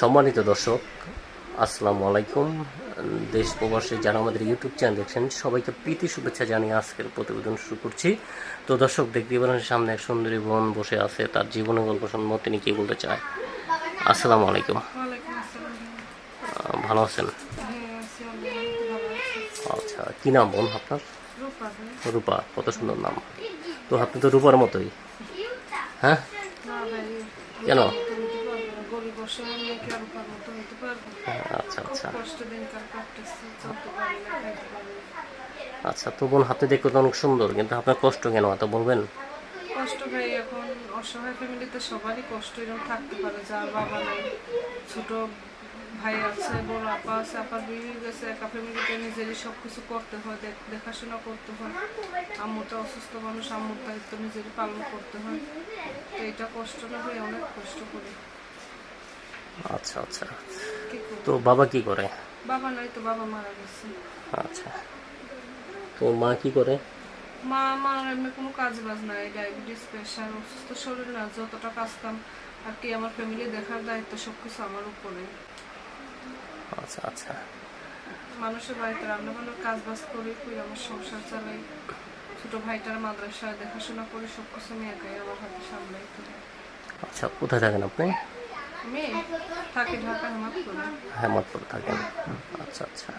সম্মানিত দর্শক আসসালামু আলাইকুম। দেশ প্রবাসী যারা আমাদের ইউটিউব চ্যানেল দেখছেন সবাইকে প্রীতি শুভেচ্ছা জানিয়ে আজকের প্রতিবেদন শুরু করছি। তো দর্শক দেখতে পারেন সামনে এক সুন্দরী বোন বসে আছে তার জীবনের গল্প সম্বন্ধে তিনি কি বলতে চায়? আসসালামু আলাইকুম। ভালো আছেন? হ্যাঁ আচ্ছা কি নাম বোন আপনার? রূপা কত সুন্দর নাম। তো আপনি তো রূপার মতোই। হ্যাঁ? কেন? রূপার মতো হইতে পারব না। গরিব অসহায় মেয়েকে আর রূপার মতো হইতে পারব আচ্ছা আচ্ছা। আচ্ছা তো বোন হাতে দেখতে তো অনেক সুন্দর কিন্তু আপনার কষ্ট কেন এত বলবেন? কষ্ট ভাই এখন অসহায় ফ্যামিলিতে সবারই কষ্ট এরকম থাকতে পারে যার বাবা নাই। ছোট ভাই আছে বড় আপা আছে আপার বিয়ে গেছে একা ফ্যামিলিতে নিজেরই সব কিছু করতে হয় দেখাশোনা করতে হয়। আম্মুটা অসুস্থ মানুষ আম্মুর দায়িত্ব নিজেরই পালন করতে হয়। তো এটা কষ্ট না হয়ে অনেক কষ্ট করি। আচ্ছা আচ্ছা। তো বাবা কি করে? বাবা নাই তো বাবা মারা গেছে। আচ্ছা। তো মা কি করে? মা আমার এমনি কোনো কাজ বাজ নাই ডায়াবেটিস প্রেশার অসুস্থ শরীর না যতটা কাজ কাম আর কি আমার ফ্যামিলি দেখার দায়িত্ব সবকিছু আমার উপরে। আচ্ছা আচ্ছা। মানুষের বাড়িতে রান্না বান্নার কাজ বাজ করি করি আমার সংসার চালাই। ছোট ভাইটার মাদ্রাসায় দেখাশোনা করি সব কিছু আমি একাই আমার হাতে সামলাইতে হয় আচ্ছা কোথায় থাকেন আপনি? আমি থাকি ঢাকা হেমাত করি। হেমতপুর থাকেন আচ্ছা আচ্ছা।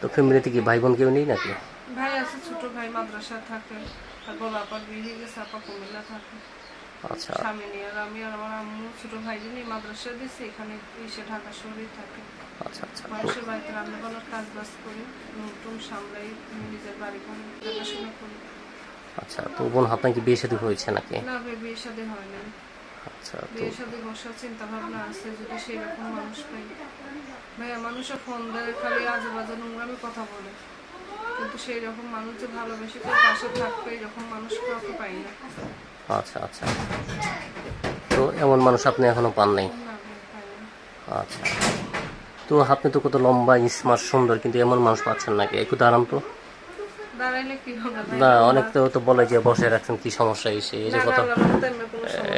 তো ফ্যামিলিতে কি ভাই বোন কেউ নেই নাকি? ভাই আছে ছোট ভাই মাদ্রাসায় থাকে আর বড় আপার বিয়ে হয়ে গেছে আপা কুমিল্লা থাকে। আচ্ছা। স্বামী নিয়ে আর আমি আর আমার আম্মু ছোট ভাই নিয়ে মাদ্রাসায় দিছি এখানে এসে ঢাকা শহরেই থাকে। আচ্ছা আচ্ছা। মানুষের বাড়িতে রান্না বান্নার কাজ বাজ করি নতুন সামলাই নিজের বাড়ি ঘর দেখাশোনা করি। আচ্ছা তো বোন আপনার কি বিয়ে শাদী হয়েছে নাকি? না বিয়ে শাদী হয় না আচ্ছা তো বিয়ে শাদী বসার চিন্তা ভাবনা আছে যদি সেই রকম মানুষ পাই। ভাইয়া মানুষের ফোন দেয় খালি আজে বাজে নোংরামি কথা বলে। কিন্তু সেই রকম মানুষ যে ভালোবেসে কেউ পাশে থাকবে এরকম মানুষ কাউকে পাই না। আচ্ছা আচ্ছা। তো এমন মানুষ আপনি এখনও পান নাই? আচ্ছা। তো আপনি তো কত লম্বা স্মার্ট সুন্দর কিন্তু এমন মানুষ পাচ্ছেন নাকি? একটু দাঁড়ান তো দাঁড়াইলে কি হবে ভাই? না অনেক তো তো বলে যে বসে রাখছেন কি সমস্যা? এসে এই যে কত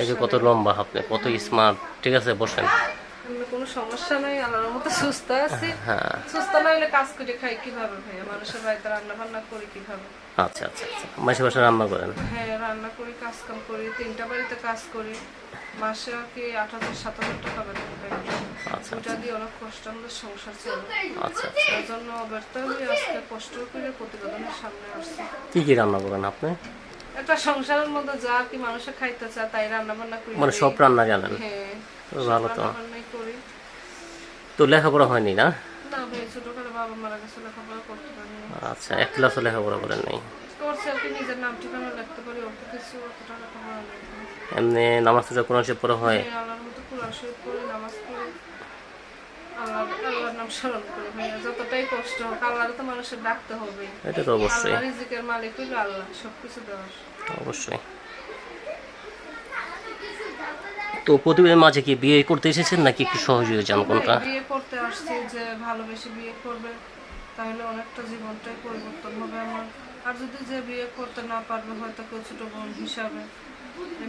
এই যে কত লম্বা আপনি কত স্মার্ট ঠিক আছে বসেন। সমস্যা নাই আল্লাহর মতো সুস্থ আছি। হ্যাঁ। সুস্থ না হলে কাজ করে খাই কীভাবে ভাইয়া? মানুষের বাড়িতে রান্না বান্না করি কীভাবে? আচ্ছা আচ্ছা আচ্ছা। মাসে মাসে রান্না করেন? হ্যাঁ রান্না করি কাজ কাম করি তিনটা বাড়িতে কাজ করি। মাসে আর কি আট হাজার সাত হাজার টাকা বেতন পাই। আচ্ছা ওটা দিয়ে অনেক কষ্ট আমাদের সংসার চলে। আচ্ছা আচ্ছা। তার জন্য ব্যর্থ হয়ে আজকে কষ্ট করে প্রতিবেদনের সামনে আসছে। কি কি রান্না করেন আপনি? একটা সংসারের মধ্যে যা কি মানুষে খাইতে চায় তাই রান্না বান্না করি। মানে সব রান্না জানেন? হ্যাঁ ভালো তো। তো লেখাপড়া হয়নি না? না ভাই ছোটখাটো বাবা লেখাপড়া করতে পারি আচ্ছা এক ক্লাসও লেখাপড়া করেন নাই? করছে আর কি নিজের নাম ঠিকানা লিখতে পারি অল্প কিছু অতটা লেখাপড়া নেই এমনি নামাজ পড়া হয় হ্যাঁ, আল্লাহর মতো কোরআন শরীফ পড়ি নামাজ পড়ি আল্লাহ আল্লাহর নাম স্মরণ করি ভাইয়া যতটাই কষ্ট হোক আল্লাহর তো মানুষের ডাকতে হবে এটা তো অবশ্যই। আল্লাহ রিজিকের মালিক হইল আল্লাহ সবকিছু দেওয়ার। অবশ্যই। তো প্রতিবেদনের মাঝে কি বিয়ে করতে এসেছেন নাকি একটু সহযোগী চান কোনটা? বিয়ে করতে আসছি যে ভালোবেসে বিয়ে করবে তাহলে অনেকটা জীবনটাই পরিবর্তন হবে আমার। আর যদি যে বিয়ে করতে না পারবে হয়তো কেউ ছোট বোন হিসাবে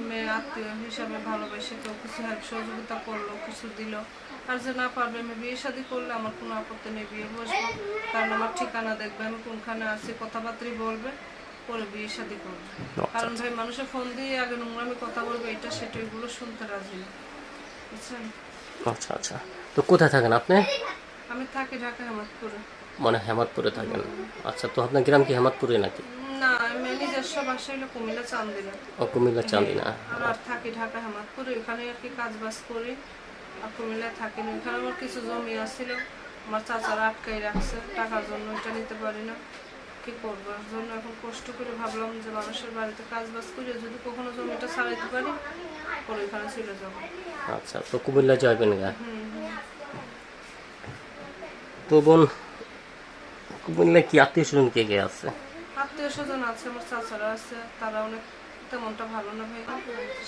মেয়ে আত্মীয় হিসাবে ভালোবেসে কেউ কিছু হেল্প সহযোগিতা করল কিছু দিল। আর যে না পারবে আমি বিয়ে শাদি করলে আমার কোনো আপত্তি নেই বিয়ে বসবো কারণ আমার ঠিকানা দেখবে আমি কোনখানে আছি কথাবার্তাই বলবে পরে বিয়ে শাদি করবে। কারণ ভাই মানুষের ফোন দিয়ে আগে নোংরামি কথা বলবে এটা সেটা এগুলো শুনতে রাজি না। বুঝছেন? আচ্ছা আচ্ছা। তো কোথায় থাকেন আপনি? আমি থাকি ঢাকা হেমাদপুরে। মানে হেমাদপুরে থাকেন? আচ্ছা তো আপনার গ্রাম কি হেমাদপুরে নাকি? না আমি নিজস্ব বাসা হলো কুমিল্লা চান্দিনা। ও কুমিল্লা চান্দিনা। আর থাকি ঢাকা হেমাদপুরে এখানে আর কি কাজ বাজ করি। কুমিল্লায় থাকি না এখানে আমার কিছু জমি আছিল আমার চাচারা আটকাই রাখছে টাকার জন্য এটা নিতে পারি না। কি করব? জন্য এখন কষ্ট করে ভাবলাম যে মানুষের বাড়িতে কাজ বাজ করে যদি কখনো জমিটা ছাড়াইতে পারি পরে এখানে চলে যাব। আচ্ছা তো কুমিল্লা যাবেন গা? তো বোন কুমিল্লা কি আত্মীয় স্বজন কে কে আছে? আত্মীয় স্বজন আছে আমার চাচারা আছে তারা অনেক তেমনটা ভালো না ভাই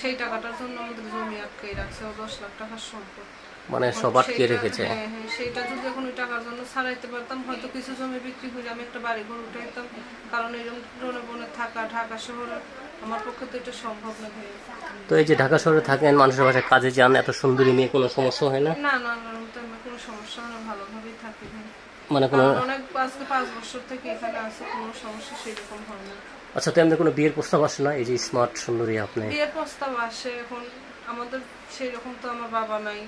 সেই টাকাটার জন্য আমাদের জমি আটকে রাখছে ও দশ লাখ টাকার সম্পদ। মানে সব আটকে রেখেছে। হ্যাঁ হ্যাঁ সেইটা যদি এখন ওই টাকার জন্য ছাড়াইতে পারতাম হয়তো কিছু জমি বিক্রি করে আমি একটা বাড়ি ঘর উঠাইতাম। কারণ এরকম ড্রোনে বনে থাকা ঢাকা শহরে আমার পক্ষে তো এটা সম্ভব না ভাই তো এই যে ঢাকা শহরে থাকেন মানুষের বাসায় কাজে যান এত সুন্দরী মেয়ে কোনো সমস্যা হয় না? না না না কোনো সমস্যা হয় না ভালোভাবেই থাকি ভাই মানে কোনো অনেক আজকে পাঁচ বছর থেকে এখানে আছে কোনো সমস্যা সেরকম হয় না। আচ্ছা তো এমনি কোনো বিয়ের প্রস্তাব আসে না? এই যে স্মার্ট সুন্দরী আপনি? বিয়ের প্রস্তাব আসে এখন। আমাদের সেই রকম তো আমার বাবা নাই,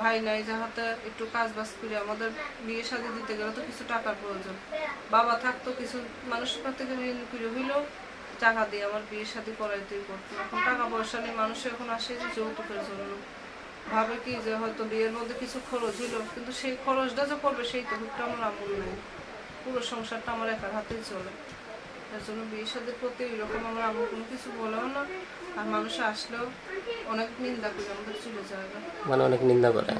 ভাই নাই যাহাতে একটু কাজ বাজ করে আমাদের বিয়ে শাদি দিতে গেলে তো কিছু টাকার প্রয়োজন। বাবা থাকতো কিছু মানুষের কাছ থেকে ঋণ করে হইলেও টাকা দিয়ে আমার বিয়ে শাদি করাইতেই করতো এখন টাকা পয়সা নেই, মানুষ এখন আসে যে যৌতুকের জন্য। ভাবে কি যে হয়তো বিয়ের মধ্যে কিছু খরচ হইল, কিন্তু সেই খরচটা যে করবে, সেই তহুকটা আমার আমল নেই। পুরো সংসারটা আমার একার হাতেই চলে। এর জন্য বিয়ে শাদির প্রতি এরকম আমার আম্মু কোনো কিছু বলেও না। আর মানুষ আসলেও অনেক নিন্দা করে আমাদের চলে যায়। মানে অনেক নিন্দা করে?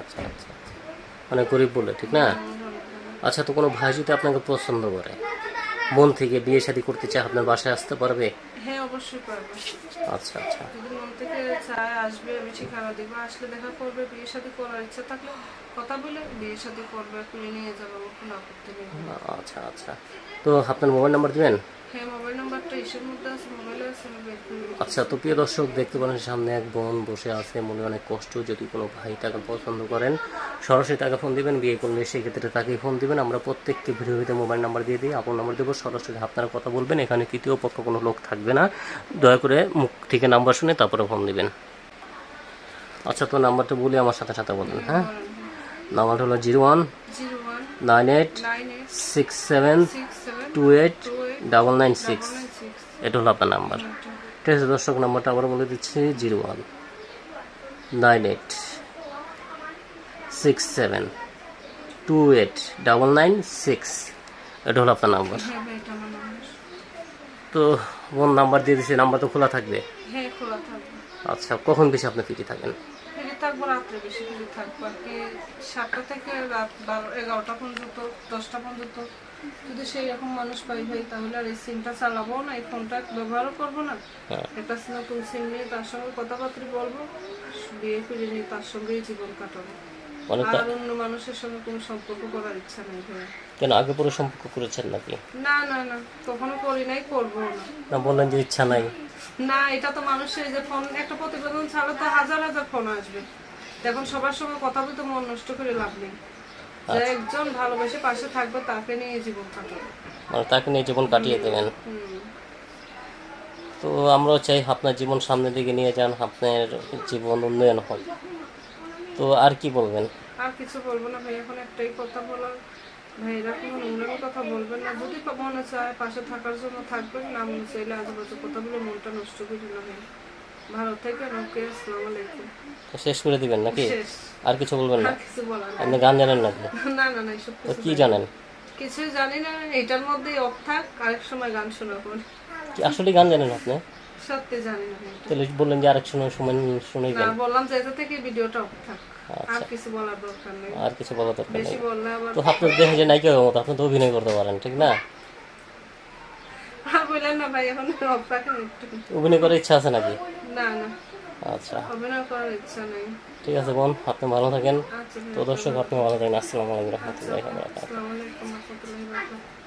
আচ্ছা আচ্ছা আচ্ছা। মানে গরিব বলে ঠিক না? আচ্ছা তো কোনো ভাই যদি আপনাকে পছন্দ করে মন থেকে বিয়ে শাদী করতে চায় আপনার বাসায় আসতে পারবে? হ্যাঁ অবশ্যই পারব আচ্ছা আচ্ছা। যদি মন থেকে চায় আসবে আমি ঠিকানা দিব আসলে দেখা করবে বিয়ে শাদী করার ইচ্ছা থাকলে কথা বলে বিয়ে শাদী করবে তুলে নিয়ে যাব কোনো আপত্তি নেই। আচ্ছা আচ্ছা। তো আপনার মোবাইল নাম্বার দিবেন? হ্যাঁ। আচ্ছা তো প্রিয় দর্শক দেখতে পারেন সামনে এক বোন বসে আছে মনে অনেক কষ্ট যদি কোনো ভাই তাকে পছন্দ করেন সরাসরি তাকে ফোন দিবেন বিয়ে করলে সেক্ষেত্রে তাকেই ফোন দিবেন। আমরা প্রত্যেককে ভিডিওতে মোবাইল নাম্বার দিয়ে দিই আপন নাম্বার দেবো সরাসরি আপনারা কথা বলবেন এখানে তৃতীয় পক্ষ কোনো লোক থাকবে না। দয়া করে মুখ থেকে নাম্বার শুনে তারপরে ফোন দিবেন। আচ্ছা তো নাম্বারটা বলি আমার সাথে সাথে বলবেন হ্যাঁ? নাম্বারটা হলো zero one nine eight six seven two eight double nine six. এটা হলো আপনার নাম্বার। ঠিক আছে দর্শক নাম্বারটা আবার বলে দিচ্ছি zero one nine eight six seven two eight double nine six. এটা হলো আপনার নাম্বার। তো কোন নাম্বার দিয়ে দিচ্ছি নাম্বার তো খোলা থাকবে? হ্যাঁ খোলা থাকবে। আচ্ছা কখন বেশি আপনি ফ্রি থাকেন? থাকব রাত্রে বেশি ফিরে থাকব। আর কি সাতটা থেকে রাত বারো এগারোটা পর্যন্ত দশটা পর্যন্ত। যদি সেই রকম মানুষ পাই ভাই তাহলে আর এই সিমটা চালাবো না এই ফোনটা ব্যবহারও করব না। হ্যাঁ। একটা নতুন সিম নিয়ে তার সঙ্গে কথাবার্তা বলব বিয়ে করে নিয়ে তার সঙ্গেই জীবন কাটাবো। মানে আর অন্য মানুষের সঙ্গে কোনো সম্পর্ক করার ইচ্ছা নেই ভাই। কেন আগে পরে সম্পর্ক করেছেন নাকি? না না না কখনো করি নাই করব না। না বললেন যে ইচ্ছা নাই। না এটা তো মানুষের যে ফোন একটা প্রতিবেদন ছাড়া তো হাজার হাজার ফোন আসবে। এখন সবার সঙ্গে কথা বলতে মন নষ্ট করে লাভ নেই। যে একজন ভালোবেসে পাশে থাকবে তাকে নিয়ে জীবন কাটাবে মানে তাকে নিয়ে জীবন কাটিয়ে দেবেন। তো আমরাও চাই আপনার জীবন সামনের দিকে নিয়ে যান আপনার জীবন উন্নয়ন হোক। তো আর কি বলবেন? আর কিছু বলব না ভাই এখন একটাই কথা বলার। ভাইরা কোনো নোংরামি কথা বলবেন না। যদি মনে চায় পাশে থাকার জন্য থাকবেন না মনে চাইলে আজেবাজে কথা বলে মনটা নষ্ট করি না ভাই। ভালো থেকে ওকে আসসালামু আলাইকুম শেষ করে দিবেন নাকি? আর কিছু বলবেন না? কিছু বলার আপনি গান জানেন নাকি? না না না এসব তো কি জানেন? কিছুই জানি না এটার মধ্যেই অফ থাক আরেক সময় গান শোনাবো। কি আসলে গান জানেন আপনি? সত্যি জানি না তাহলে বললেন যে আরেক সময় সময় শুনবেন না বললাম যে এটা থেকে ভিডিওটা অফ থাক। আর কিছু বলার দরকার নেই। আর কিছু বলা দরকার নেই। বেশি বললে আবার তো আপনার দেখে যে নায়িকা মতো আপনি তো অভিনয় করতে পারেন ঠিক না? আর বললেন না ভাই এখন অফ রাখেন অভিনয় করার ইচ্ছা আছে নাকি? না না। আচ্ছা। অভিনয় করার ইচ্ছা নেই। ঠিক আছে বোন আপনি ভালো থাকেন। আচ্ছা তো দর্শক আপনি ভালো থাকেন। আসসালামু আলাইকুম রহমতুল্লাহি ওয়া বারাকাতুহু। আসসালামু আলাইকুম রহমতুল্লাহি ওয়া বারাকাতুহু।